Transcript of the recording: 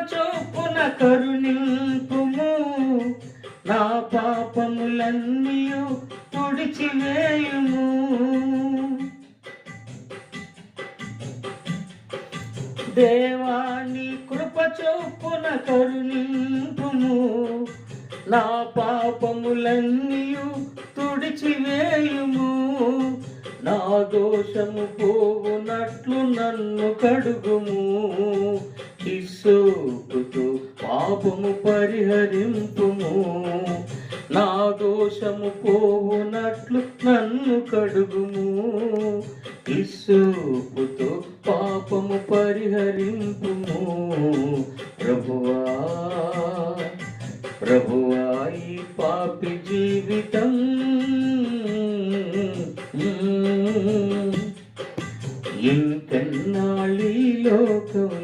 చూపున కరుణింపుము. నా పాపములన్నీ తుడిచివేయుము దేవాని కృప చూపున కరుణింపుము. నా పాపములన్నీ తుడిచివేయుము నా దోషము పోవునట్లు నన్ను కడుగుము. ఇస్సోపుతో పాపము పరిహరింపుము నా దోషము పోవునట్లు నన్ను కడుగుము. ఇస్సోపుతో పాపము పరిహరింపుము ప్రభువా ప్రభువా ఈ పాపి జీవితం. ఇంకెన్నాళ్ళీ లోకం